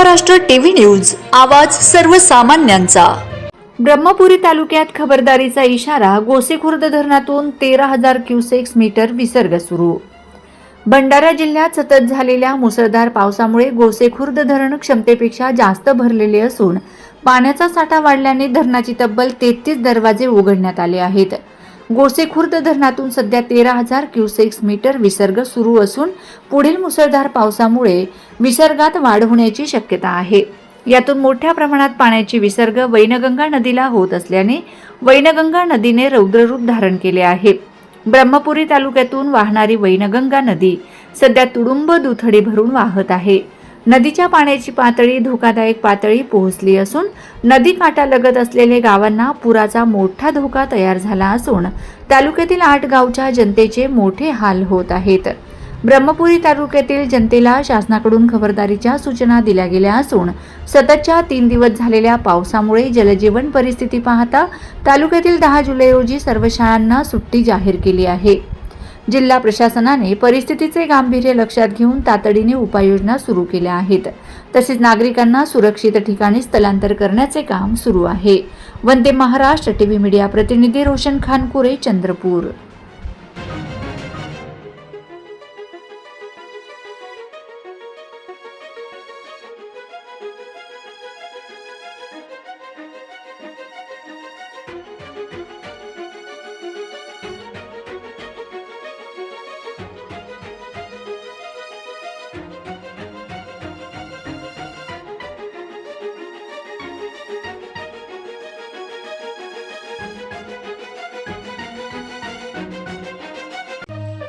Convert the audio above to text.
Maharashtra TV news आवाज सर्वसामान्यांचा. ब्रह्मपुरी तालुक्यात खबरदारीचा इशारा गोसेखुर्द धरणातून तेरा हजार क्युसेक्स मीटर विसर्ग सुरू. भंडारा जिल्ह्यात सतत झालेल्या मुसळधार पावसामुळे गोसेखुर्द धरण क्षमतेपेक्षा जास्त भरलेले असून पाण्याचा साठा वाढल्याने धरणाची तब्बल तेहतीस दरवाजे उघडण्यात आले आहेत. गोसेखुर्द धरणातून सध्या तेरा हजार क्युसेक्स मीटर विसर्ग सुरू असून पुढील मुसळधार पावसामुळे विसर्गात वाढ होण्याची शक्यता आहे. यातून मोठ्या प्रमाणात पाण्याची विसर्ग वैनगंगा नदीला होत असल्याने वैनगंगा नदीने रौद्ररूप धारण केले आहे. ब्रह्मपुरी तालुक्यातून वाहणारी वैनगंगा नदी सध्या तुडुंब दुथडी भरून वाहत आहे. नदीच्या पाण्याची पातळी धोकादायक पातळी पोहोचली असून नदी काठालगत असलेल्या गावांना पुराचा मोठा धोका तयार झाला असून तालुक्यातील आठ गावच्या जनतेचे मोठे हाल होत आहेत. ब्रह्मपुरी तालुक्यातील जनतेला शासनाकडून खबरदारीच्या सूचना दिल्या गेल्या असून सततच्या तीन दिवस झालेल्या पावसामुळे जलजीवन परिस्थिती पाहता तालुक्यातील दहा जुलै रोजी सर्व शाळांना सुट्टी जाहीर केली आहे. जिल्हा प्रशासनाने परिस्थितीचे गांभीर्य लक्षात घेऊन तातडीने उपाययोजना सुरू केल्या आहेत. तसेच नागरिकांना सुरक्षित ठिकाणी स्थलांतर करण्याचे काम सुरू आहे. वंदे महाराष्ट्र टीव्ही मीडिया प्रतिनिधी रोशन खानकुरे चंद्रपूर.